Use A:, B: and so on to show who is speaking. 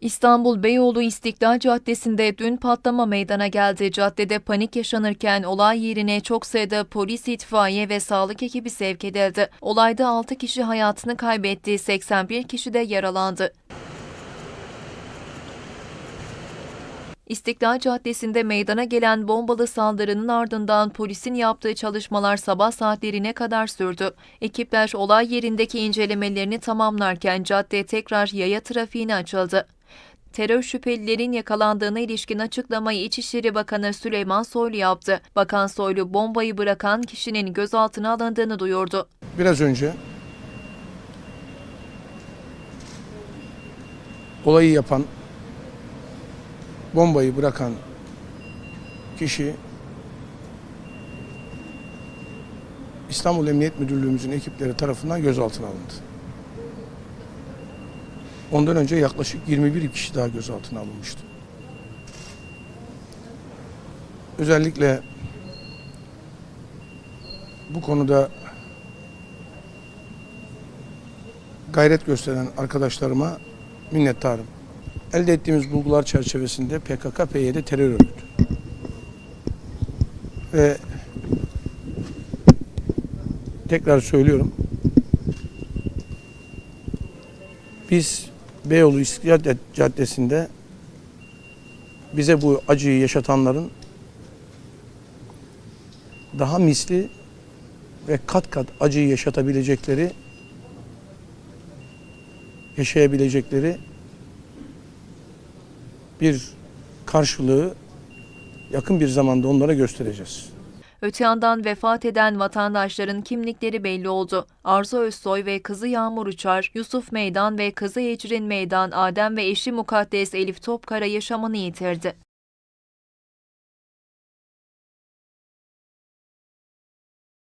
A: İstanbul Beyoğlu İstiklal Caddesi'nde dün patlama meydana geldi. Caddede panik yaşanırken olay yerine çok sayıda polis, itfaiye ve sağlık ekibi sevk edildi. Olayda 6 kişi hayatını kaybetti, 81 kişi de yaralandı. İstiklal Caddesi'nde meydana gelen bombalı saldırının ardından polisin yaptığı çalışmalar sabah saatlerine kadar sürdü. Ekipler olay yerindeki incelemelerini tamamlarken cadde tekrar yaya trafiğine açıldı. Terör şüphelilerin yakalandığına ilişkin açıklamayı İçişleri Bakanı Süleyman Soylu yaptı. Bakan Soylu bombayı bırakan kişinin gözaltına alındığını duyurdu.
B: Biraz önce olayı yapan, bombayı bırakan kişi İstanbul Emniyet Müdürlüğümüzün ekipleri tarafından gözaltına alındı. Ondan önce yaklaşık 21 kişi daha gözaltına alınmıştı. Özellikle bu konuda gayret gösteren arkadaşlarıma minnettarım. Elde ettiğimiz bulgular çerçevesinde PKK-PYD terör örgütü ve tekrar söylüyorum biz Beyoğlu İstiklal Caddesi'nde bize bu acıyı yaşatanların daha misli ve kat kat acıyı yaşatabilecekleri yaşayabilecekleri bir karşılığı yakın bir zamanda onlara göstereceğiz.
A: Öte yandan vefat eden vatandaşların kimlikleri belli oldu. Arzu Özsoy ve kızı Yağmur Uçar, Yusuf Meydan ve kızı Ecrin Meydan, Adem ve eşi Mukaddes Elif Topkara yaşamını yitirdi.